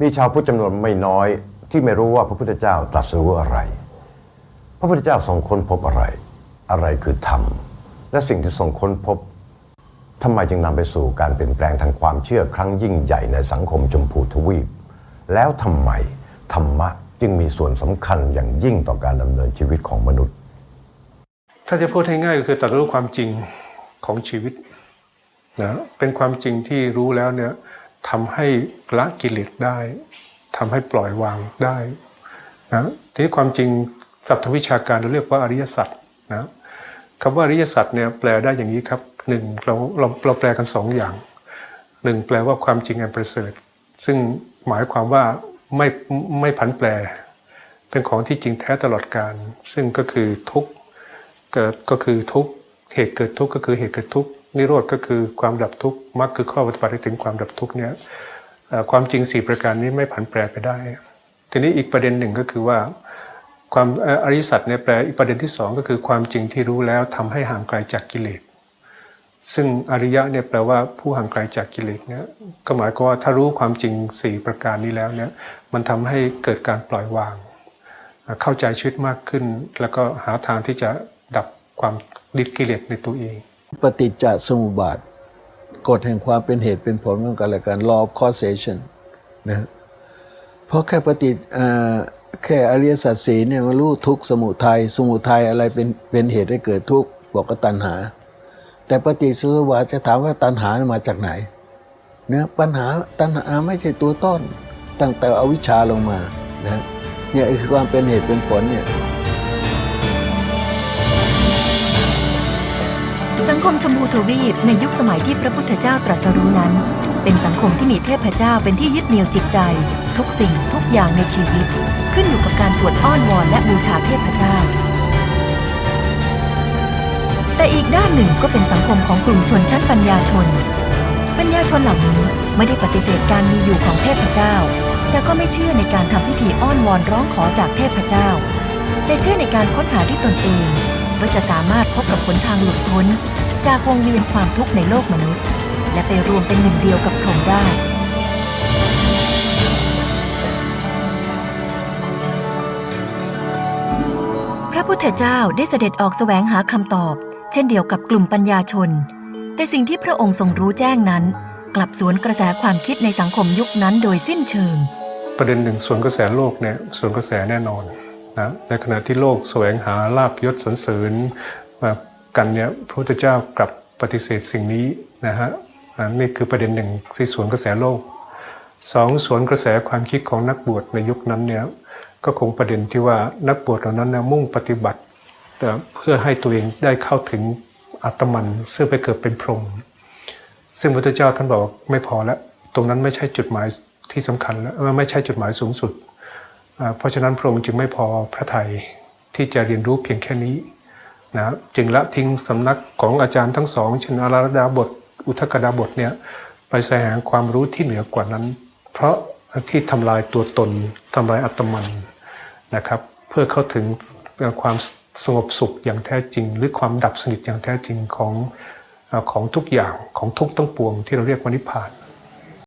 มีชาวพุทธจำนวนไม่น้อย ที่ไม่รู้ว่าพระพุทธเจ้าตรัสรู้อะไร พระพุทธเจ้าทรงค้นพบอะไร อะไรคือธรรม และสิ่งที่ทรงค้นพบทำไมจึงนำไปสู่การเปลี่ยนแปลงทางความเชื่อครั้งยิ่งใหญ่ในสังคมชมพูทวีป แล้วทำไมธรรมะจึงมีส่วนสำคัญอย่างยิ่งต่อการดำเนินชีวิตของมนุษย์ ถ้าจะพูดให้ง่ายก็คือตรัสรู้ความจริงของชีวิตนะเป็นความจริงที่รู้แล้วเนี่ย ทำให้ละกิเลสได้ทำให้ปล่อยวางได้นะทีนี้ความจริงศัพท์วิชาการเราเรียกว่าอริยสัจนะคำว่าอริยสัจเนี่ยแปลได้อย่างนี้ครับหนึ่งเราเราเราแปลกันสองอย่างหนึ่งแปลว่าความจริงอันประเสริฐ ซึ่งหมายความว่าไม่ไม่ผันแปร เป็นของที่จริงแท้ตลอดการ ซึ่งก็คือทุกเกิดก็คือทุกเหตุเกิดทุกก็คือเหตุเกิดทุก นิโรธก็คือความดับทุกข์มรรคคือข้อปฏิบัติถึงความดับทุกข์เนี่ยความจริงสี่ประการนี้ไม่ผันแปรไปได้ ทีนี้อีกประเด็นหนึ่งก็คือว่าความอริสัจเนี่ยแปลอีกประเด็นที่สองก็คือความจริงที่รู้แล้วทำให้ห่างไกลจากกิเลสซึ่งอริยะเนี่ยแปลว่าผู้ห่างไกลจากกิเลสเนี่ยก็หมายความว่าถ้ารู้ความจริงสี่ประการนี้แล้วเนี่ยมันทำให้เกิดการปล่อยวาง เข้าใจชีวิตมากขึ้น แล้วก็หาทางที่จะดับความดิดกิเลสในตัวเอง ปฏิจจสมุปบาท กฎแห่งความเป็นเหตุเป็นผลของกันและกัน law of causation นะเพราะแค่ปฏิเอ่อแค่อริยสัจสีเนี่ยมารู้ทุกสมุทัยสมุทัยอะไรเป็นเป็นเหตุให้เกิดทุกข์บอกก็ตัณหา แต่ปฏิสมุปบาทจะถามว่าตัณหามาจากไหนเนะปัญหาตัณหาไม่ใช่ตัวต้น ตั้งแต่อวิชชาลงมานะเนี่ยคือความเป็นเหตุเป็นผลเนี่ย สังคมชมพูทวีปในยุคสมัยที่พระพุทธเจ้าตรัสรู้นั้น เป็นสังคมที่มีเทพเจ้าเป็นที่ยึดเหนี่ยวจิตใจ ทุกสิ่งทุกอย่างในชีวิต ขึ้นอยู่กับการสวดอ้อนวอนและบูชาเทพเจ้า แต่อีกด้านหนึ่งก็เป็นสังคมของกลุ่มชนชั้นปัญญาชน ปัญญาชนเหล่านี้ไม่ได้ปฏิเสธการมีอยู่ของเทพเจ้า แต่ก็ไม่เชื่อในการทำพิธีอ้อนวอนร้องขอจากเทพเจ้า แต่เชื่อในการค้นหาด้วยตนเอง ว่าจะสามารถพบกับหนทางหลุดพ้น จากวงเวียนความทุกข์ในโลกมนุษย์ และไปรวมเป็นหนึ่งเดียวกับพรหมได้พระพุทธเจ้าได้เสด็จออกแสวงหาคำตอบ เช่นเดียวกับกลุ่มปัญญาชน แต่สิ่งที่พระองค์ทรงรู้แจ้งนั้น กลับสวนกระแสความคิดในสังคมยุคนั้นโดยสิ้นเชิง ประเด็นหนึ่งสวนกระแสโลกเนี่ยสวนกระแสแน่นอน นะในขณะที่โลกแสวงหาลาบยศสรรเสริญมากันเนี่ยพระพุทธเจ้ากลับปฏิเสธสิ่งนี้นะฮะอ่านี่คือประเด็นหนึ่งที่ส่วนกระแสโลกสองส่วนกระแสความคิดของนักบวชในยุคนั้นเนี่ยก็คงประเด็นที่ว่านักบวชเหล่านั้นเนี่ยมุ่งปฏิบัติเพื่อให้ตัวเองได้เข้าถึงอัตมันซึ่งไปเกิดเป็นพรหมซึ่งพระพุทธเจ้าท่านบอกว่าไม่พอแล้ว ตรงนั้นไม่ใช่จุดหมายที่สำคัญแล้วไม่ใช่จุดหมายสูงสุด เพราะฉะนั้นพระองค์จึงไม่พอพระทัยที่จะเรียนรู้เพียงแค่นี้นะจึงละทิ้งสำนักของอาจารย์ทั้งสองเช่นอาราดาบท อุทกดาบทเนี่ยไปแสวงความรู้ที่เหนือกว่านั้น เพราะที่ทำลายตัวตนทำลายอัตมันนะครับเพื่อเข้าถึงความสงบสุขอย่างแท้จริง หรือความดับสนิทอย่างแท้จริงของของทุกอย่างของทุกทั้งปวงที่เราเรียกว่านิพพาน